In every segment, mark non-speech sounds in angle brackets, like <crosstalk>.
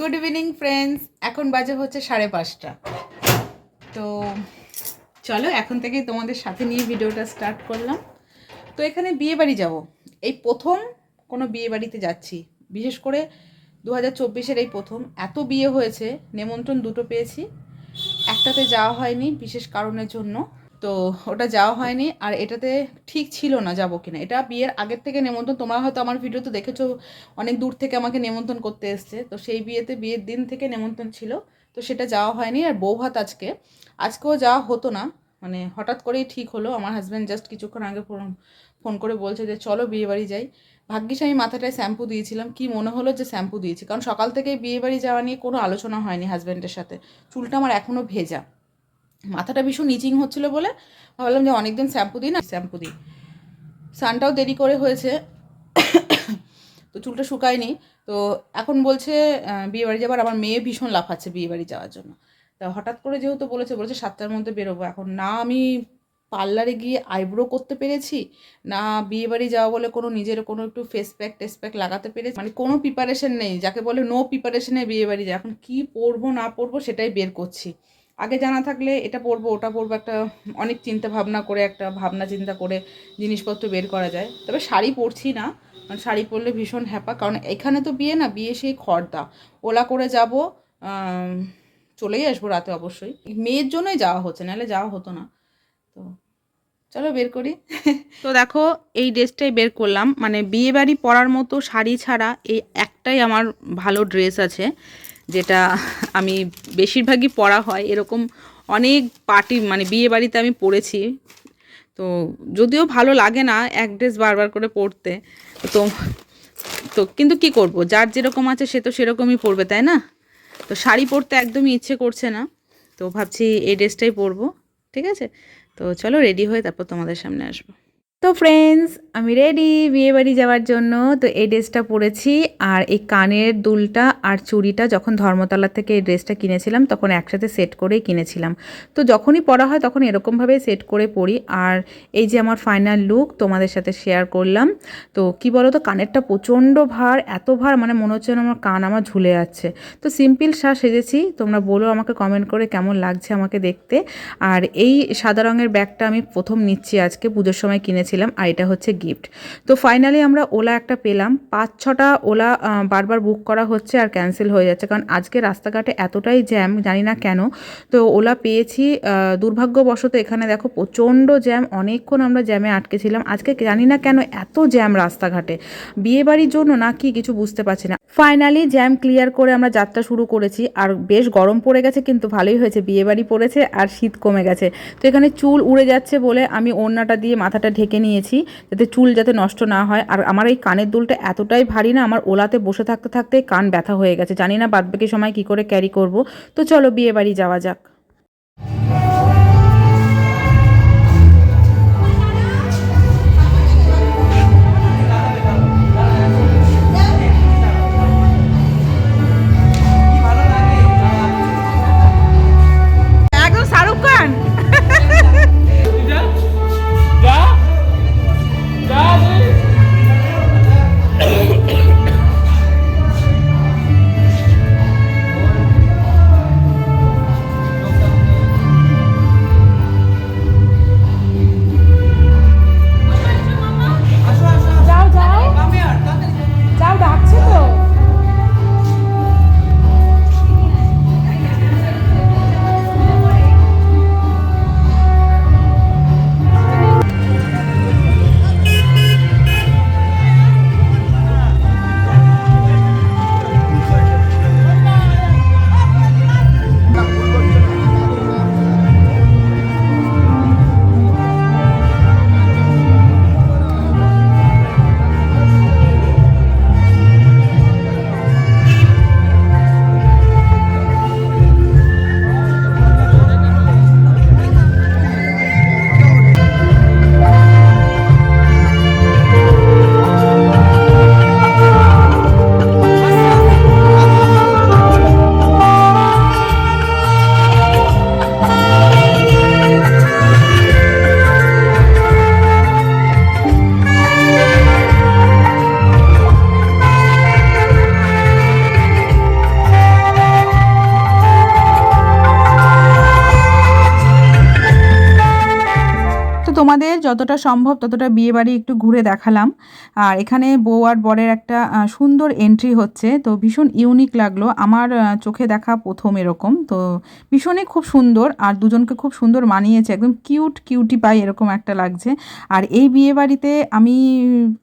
Good evening friends এখন বাজে হচ্ছে সাড়ে পাঁচটা। তো চলো, এখন থেকেই তোমাদের সাথে নিয়ে ভিডিওটা স্টার্ট করলাম। তো এখানে বিয়ে বাড়ি যাব। এই প্রথম কোনো বিয়ে বাড়িতে যাচ্ছি। বিশেষ করে দু হাজার চব্বিশের এই প্রথম। এত বিয়ে হয়েছে নেমন্ত্রণ দুটো পেয়েছি। একটাতে যাওয়া হয়নি, বিশেষ কারণের জন্য। তো ওটা যাওয়া হয়নি, আর এটাতে ঠিক ছিল না যাব কিনা। এটা বিয়ের আগের থেকে নেমন্ত্রণ তোমরা হয়তো আমার ভিডিও তো দেখেছ, অনেক দূর থেকে আমাকে নেমন্ত্রণ করতে এসছে। তো সেই বিয়েতে বিয়ের দিন থেকে নেমন্ত্রণ ছিল, তো সেটা যাওয়া হয়নি। আর বৌভাত আজকে, আজকেও যাওয়া হতো না মানে হঠাৎ করেই ঠিক হলো। আমার হাজব্যান্ড জাস্ট কিছুক্ষণ আগে ফোন ফোন করে বলছে যে, চলো বিয়ে বাড়ি যাই। ভাগ্যিস আমি মাথাটায় শ্যাম্পু দিয়েছিলাম। কি মনে হলো যে শ্যাম্পু দিয়েছি, কারণ সকাল থেকে বিয়ে বাড়ি যাওয়া নিয়ে কোনো আলোচনা হয়নি হাজব্যান্ডের সাথে। চুলটা আমার এখনও ভেজা। মাথাটা ভীষণ ইচিং হচ্ছিল বলে ভাবলাম যে অনেকদিন শ্যাম্পু দিই না শ্যাম্পু দিই। সানটাও দেরি করে হয়েছে তো চুলটা শুকায়নি। তো এখন বলছে আহ, বিয়ে বাড়ি যাবার আমার মেয়ে ভীষণ লাফাচ্ছে বিয়ে বাড়ি যাওয়ার জন্য। তা হঠাৎ করে যেহেতু বলেছে বলেছে সাতটার মধ্যে বেরোবো। এখন না আমি পার্লারে গিয়ে আইব্রো করতে পেরেছি না বিয়ে বাড়ি যাওয়া বলে কোনো নিজের কোনো একটু ফেস প্যাক টেস প্যাক লাগাতে পেরেছি মানে কোনো প্রিপারেশন নেই যাকে বলে নো প্রিপারেশনে বিয়ে বাড়ি যায়। এখন কী পরবো না পরবো সেটাই বের করছি। আগে জানা থাকলে এটা পরবো ওটা পরবো একটা অনেক চিন্তা ভাবনা করে, একটা ভাবনা চিন্তা করে জিনিসপত্র বের করা যায়। তবে শাড়ি পরছি না, কারণ শাড়ি পরলে ভীষণ হ্যাপা। কারণ এখানে তো বিয়ে না, বিয়ে সেই খর্দা। ওলা করে যাব চলেই আসব রাতে অবশ্যই। মেয়ের জন্যই যাওয়া হচ্ছে, নাহলে যাওয়া হতো না। তো চলো বের করি। তো দেখো, এই ড্রেসটাই বের করলাম। মানে বিয়ে বাড়ি পরার মতো শাড়ি ছাড়া এই একটাই আমার ভালো ড্রেস আছে। যেটা আমি বেশিরভাগই পরা হয়, এরকম অনেক পার্টি মানে বিয়ে বাড়িতে আমি পরেছি তো যদিও ভালো লাগে না এক ড্রেস বারবার করে পরতে তো তো কিন্তু কি করব? যার যেরকম আছে সে তো সেরকমই পরবে তাই না? তো শাড়ি পরতে একদমই ইচ্ছে করছে না, তো ভাবছি এই ড্রেসটাই পরবো, ঠিক আছে? তো চলো রেডি হয়ে তারপর তোমাদের সামনে আসব। তো ফ্রেন্ডস আমি রেডি বিয়ে বাড়ি যাওয়ার জন্য। তো এই ড্রেসটা পরেছি আর এই কানের দুলটা আর চুড়িটা যখন ধর্মতলা থেকে এই ড্রেসটা কিনেছিলাম, তখন একসাথে সেট করেই কিনেছিলাম। তো যখনই পরা হয় তখন এরকমভাবে সেট করে পরি। আর এই যে আমার ফাইনাল লুক তোমাদের সাথে শেয়ার করলাম। তো কি বলো তো কানেরটা প্রচণ্ড ভার, এত ভার মানে মনে হচ্ছে আমার কান আমার ঝুলে যাচ্ছে। তো সিম্পল সা সেজেছি, তোমরা বলো আমাকে কমেন্ট করে কেমন লাগছে আমাকে দেখতে। আর এই সাদা রঙের ব্যাগটা আমি প্রথম নিচ্ছি আজকে, পুজোর সময় কিনেছিলাম আর এটা হচ্ছে গিফট তো ফাইনালি আমরা ওলা একটা পেলাম। পাঁচ ছটা ওলা বারবার বুক করা হচ্ছে আর ক্যান্সেল হয়ে যাচ্ছে। কারণ আজকে রাস্তাঘাটে এতটাই জ্যাম জানি না কেন। তো ওলা পেয়েছি দুর্ভাগ্যবশত এখানে দেখো প্রচণ্ড জ্যাম অনেকক্ষণ আমরা জ্যামে আটকেছিলাম আজকে জানি না কেন এত জ্যাম রাস্তাঘাটে। বিয়ে বাড়ির জন্য না কি কিছু বুঝতে পারছি না। ফাইনালি জ্যাম ক্লিয়ার করে আমরা যাত্রা শুরু করেছি। আর বেশ গরম পড়ে গেছে, কিন্তু ভালোই হয়েছে। বিয়েবাড়ি পড়েছে আর শীত কমে গেছে। তো এখানে চুল উড়ে যাচ্ছে বলে আমি ওড়নাটা দিয়ে মাথাটা ঢেকে নিয়েছি যাতে চুল যাতে নষ্ট না হয়। আর আমার এই কানের দুলটা এতটাই ভারী না, আমার ওলাতে বসে থাকতে থাকতে কান ব্যথা হয়ে গেছে। জানি না বাদবাকি সময় কি করে ক্যারি করব। তো চলো বিয়ে বাড়ি যাওয়া যাক। যতটা সম্ভব ততটা বিয়ে বাড়ি একটু ঘুরে দেখালাম। আর এখানে বউ আর বরের একটা সুন্দর এন্ট্রি হচ্ছে। তো ভীষণ ইউনিক লাগল। আমার চোখে দেখা প্রথম এরকম। তো ভীষণই খুব সুন্দর আর দুজনকে খুব সুন্দর মানিয়েছে। একদম কিউট কিউটি পাই এরকম একটা লাগছে। আর এই বিয়ে বাড়িতে আমি,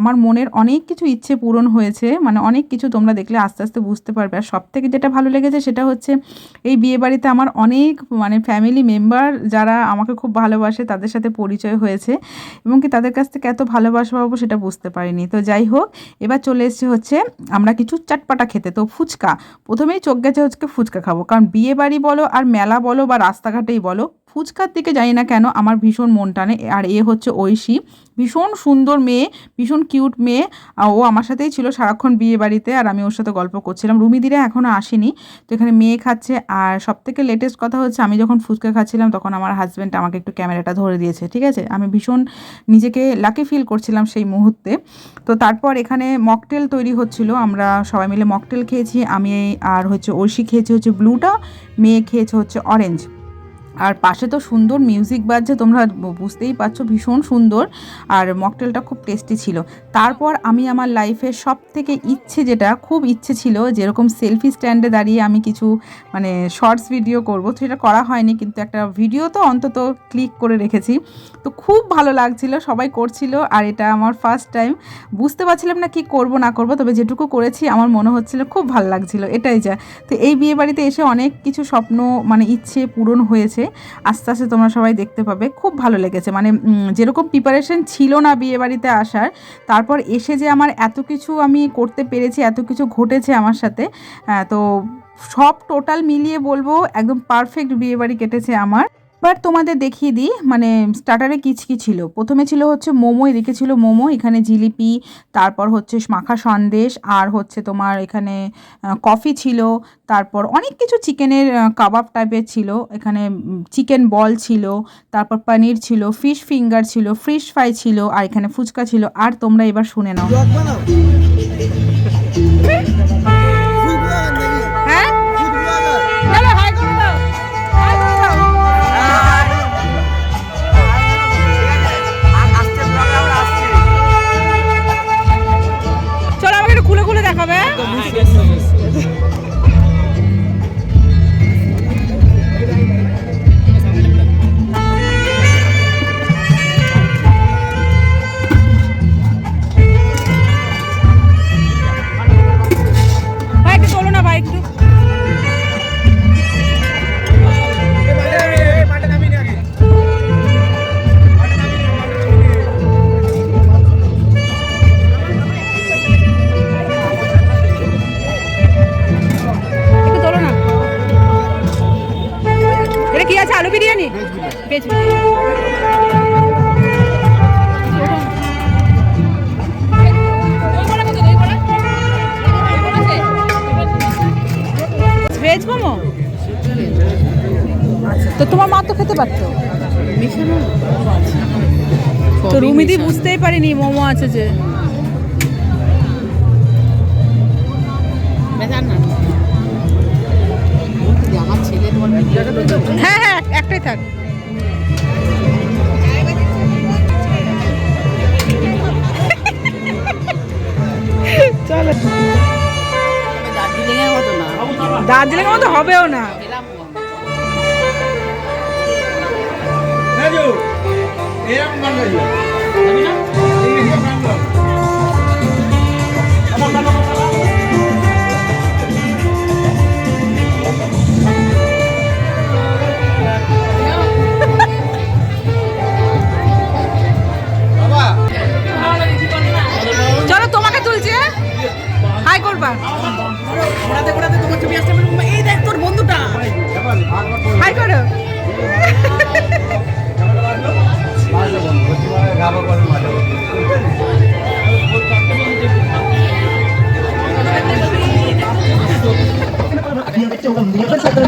আমার মনের অনেক কিছু ইচ্ছে পূরণ হয়েছে। মানে অনেক কিছু তোমরা দেখলে আস্তে আস্তে বুঝতে পারবে। আর সব থেকে যেটা ভালো লেগেছে সেটা হচ্ছে, এই বিয়ে বাড়িতে আমার অনেক মানে ফ্যামিলি মেম্বার যারা আমাকে খুব ভালোবাসে, তাদের সাথে পরিচয় হয়েছে। এবং কি তাদের কাছ থেকে এত ভালোবাসা পাবো সেটা বুঝতে পারিনি। তো যাই হোক, এবার চলে এসেছে হচ্ছে আমরা কিছু চাটপাটা খেতে। তো ফুচকা, প্রথমেই চোখ গেছে হচ্ছে ফুচকা খাব। কারণ বিয়ে বাড়ি বলো আর মেলা বলো বা রাস্তাঘাটেই বলো ফুচকার দিকে জানি না কেন আমার ভীষণ মন টানে। আর এ হচ্ছে ঐশী। ভীষণ সুন্দর মেয়ে, ভীষণ কিউট মেয়ে। ও আমার সাথেই ছিল সারাক্ষণ বিয়ে বাড়িতে আর আমি ওর সাথে গল্প করছিলাম। রুমিদিরা এখনও আসেনি। তো এখানে মেয়ে খাচ্ছে। আর সব থেকে লেটেস্ট কথা হচ্ছে আমি যখন ফুচকা খাচ্ছিলাম তখন আমার হাজব্যান্ড আমাকে একটু ক্যামেরাটা ধরে দিয়েছে, ঠিক আছে? আমি ভীষণ নিজেকে লাকি ফিল করছিলাম সেই মুহূর্তে। তো তারপর এখানে মকটেল তৈরি হচ্ছিল। আমরা সবাই মিলে মকটেল খেয়েছি। আমি আর হচ্ছে ঐশী খেয়েছি হচ্ছে ব্লুটা মেয়ে খেয়েছে হচ্ছে অরেঞ্জ আর পাশে তো সুন্দর মিউজিক বাজছে, তোমরা বুঝতেই পারছ, ভীষণ সুন্দর। আর মকটেলটা খুব টেস্টি ছিল। তারপর আমি আমার লাইফের সব থেকে ইচ্ছে যেটা, খুব ইচ্ছে ছিল যেরকম সেলফি স্ট্যান্ডে দাঁড়িয়ে আমি কিছু মানে শর্টস ভিডিও করব। সেটা করা হয়নি, কিন্তু একটা ভিডিও তো অন্তত ক্লিক করে রেখেছি। তো খুব ভালো লাগছিল, সবাই করছিল, আর এটা আমার ফার্স্ট টাইম বুঝতে পারছিলাম না কি করব, না করব, তবে যেটুকু করেছি, আমার মনে হচ্ছিল খুব ভালো লাগছিল, এটাই যা। তো এই বিয়ে বাড়িতে এসে অনেক কিছু স্বপ্ন মানে ইচ্ছে পূরণ হয়েছে। আস্তে আস্তে তোমরা সবাই দেখতে পাবে। খুব ভালো লেগেছে। মানে যেরকম প্রিপারেশন ছিল না বিয়ে বাড়িতে আসার, তারপর এসে যে আমার এত কিছু আমি করতে পেরেছি, এত কিছু ঘটেছে আমার সাথে তো সব টোটাল মিলিয়ে বলব, একদম পারফেক্ট বিয়েবাড়ি কেটেছে আমার। এবার তোমাদের দেখিয়ে দিই মানে স্টার্টারে কী কি ছিল। প্রথমে ছিল হচ্ছে মোমো, এদিকে ছিল মোমো, এখানে জিলিপি, তারপর হচ্ছে মাখা সন্দেশ, আর হচ্ছে তোমার এখানে কফি ছিল, তারপর অনেক কিছু চিকেনের কাবাব টাইপের ছিল, এখানে চিকেন বল ছিল, তারপর পনির ছিল ফিশ ফিঙ্গার ছিল ফিশ ফ্রাই ছিল, আর এখানে ফুচকা ছিল, আর তোমরা এবার শুনে নাও। তো তোমার মা তো খেতে পারতো? তো রুমিদি বুঝতেই পারিনি মোমো আছে যে। হ্যাঁ হ্যাঁ একটাই থাক। চলো। দার্জিলিং এর মতো হবেও না। খেলাম রাজু এরকম গান 조금 밀어서든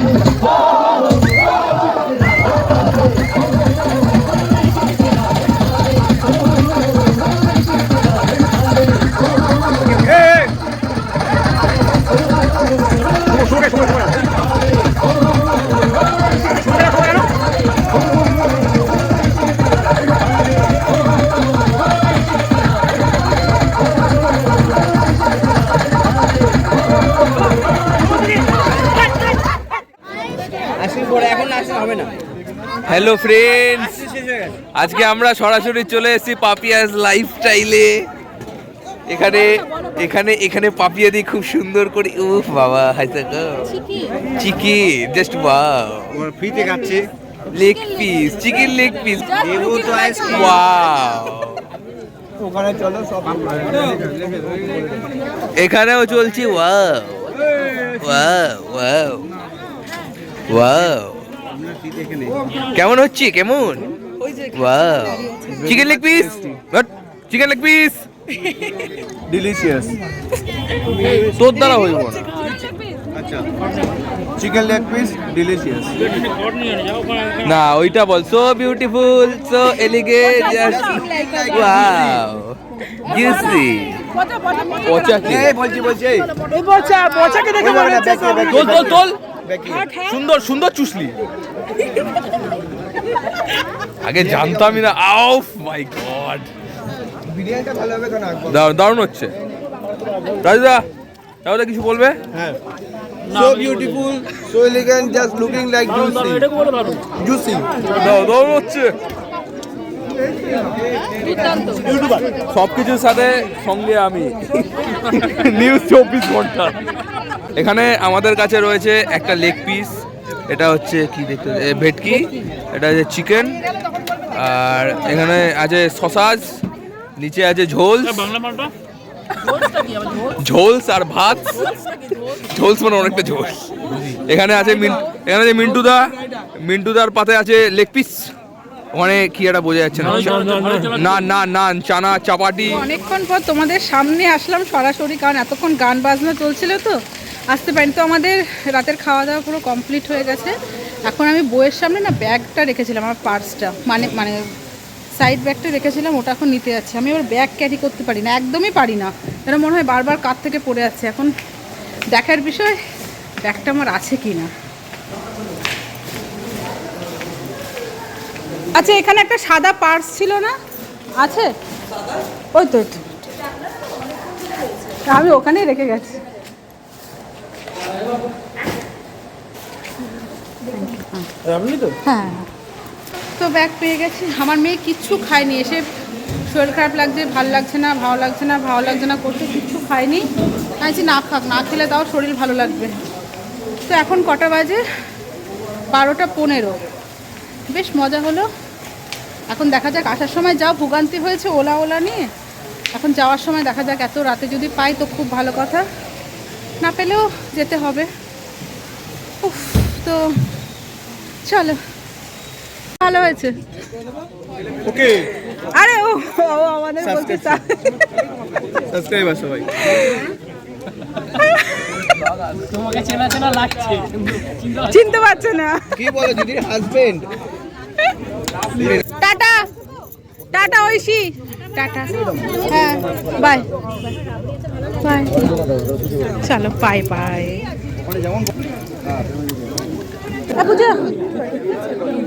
হ্যালো ফ্রেন্ডস আজকে আমরা সরাসরি চলে এসেছি পাপিয়াস লাইফস্টাইলে এখানে এখানে এখানে পাপিয়াদি খুব সুন্দর করে উফ বাবা হাইতে চিকি জাস্ট ওয়াও ফ্রিতে খাচ্ছে leg piece chicken leg piece দেবো তো আইসক্রিম ওয়াও ওখানে চলো সব এখানেও চলছে ওয়াও ওয়াও ওয়াও ওয়াও কেমন হচ্ছে? কেমন? Chicken leg piece chicken leg piece delicious তোর দ্বারা হইব না। আচ্ছা। চিকেন লেগ পিস ডিলিশিয়াস না ওইটা বল। So beautiful so elegant just wow juicy পচা কি বলছি বলছি এই। বচা বচাকে দেখে তোল তোল তোল। সুন্দর সুন্দর চুসলি। আগে জানতামই না। আউফ মাই গড। দারুণ হচ্ছে। রাজদা তাহলে কিছু বলবে? হ্যাঁ। So beautiful so elegant just looking like juicy juicy দারুণ হচ্ছে। সব কিছুর সাথে সঙ্গে আমি। <laughs> নিউজ চব্বিশ ঘণ্টা। এখানে আমাদের কাছে রয়েছে একটা লেগ পিস এটা হচ্ছে কি দেখতে ভেটকি এটা হচ্ছে চিকেন আর এখানে আছে সসাজ নিচে আছে ঝোল। ঝোলস আর ভাত। ঝোলস মানে অনেকটা ঝোল। এখানে আছে এখানে আছে মিন্টুদা মিন্টুদার পাতে আছে লেগ পিস ওখানে কি একটা বোঝা যাচ্ছে না। না না নান চানা চাপাটি। অনেকক্ষণ পর তোমাদের সামনে আসলাম সরাসরি কারণ এতক্ষণ গান বাজনা চলছিল তো। আসতে পারিনি। তো আমাদের রাতের খাওয়া দাওয়া পুরো কমপ্লিট হয়ে গেছে। এখন আমি বইয়ের সামনে না ব্যাগটা রেখেছিলাম আমার পার্সটা মানে মানে সাইড ব্যাগটা রেখেছিলাম ওটা এখন নিতে যাচ্ছি। আমি আবার ব্যাগ ক্যারি করতে পারি না একদমই পারি না। যেন মনে হয় বারবার কাত থেকে পড়ে যাচ্ছে এখন দেখার বিষয় ব্যাগটা আমার আছে কি না আচ্ছা এখানে একটা সাদা পার্স ছিল না? আছে? ওই তো ওই তো। আমি ওখানেই রেখে গেছি। আপনি তো? হ্যাঁ। তো ব্যাগ পেয়ে গেছি। আমার মেয়ে কিচ্ছু খায়নি। এসে শরীর খারাপ লাগছে ভালো লাগছে না ভালো লাগছে না ভালো লাগছে না করতে কিচ্ছু খায়নি। আমি না খাক না খেলে তাও শরীর ভালো লাগবে। তো এখন কটা বাজে? বারোটা পনেরো। বেশ মজা হলো। এখন দেখা যাক আসার সময় যাও ভোগান্তি হয়েছে ওলা ওলা নিয়ে। এখন যাওয়ার সময় দেখা যাক এত রাতে যদি পাই তো খুব ভালো কথা। না পেলেও যেতে হবে। উফ তো চলো। ভালো হয়েছে। ওকে আরে ও আমাদের বলতে চা সাবস্ক্রাইবার সবাই তোমাকে চেনা চেনা লাগছে। চিনতে পারছে না। কি বলে দিদির husband tata. Tata Oishi. Tata. হ্যাঁ বাই বাই চলো বাই বাই বুঝে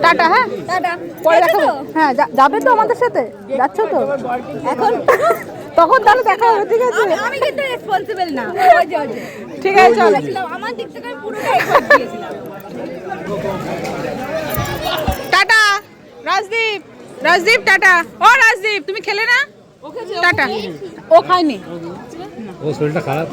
টাটা হ্যাঁ? টাটা। পরে দেখাবো। হ্যাঁ যাবে তো আমাদের সাথে? যাচ্ছ তো? এখন? তখন তাহলে দেখা হবে ঠিক আছে? আমি কিন্তু রেসপন্সিবল না। ঠিক আছে চলো। আমার দিক থেকে আমি পুরোটা effort tata Rajdeep Rajdeep tata. ও রাজদীপ তুমি খেলে না? টাটা। ও খায়নি। ও শরীরটা খারাপ।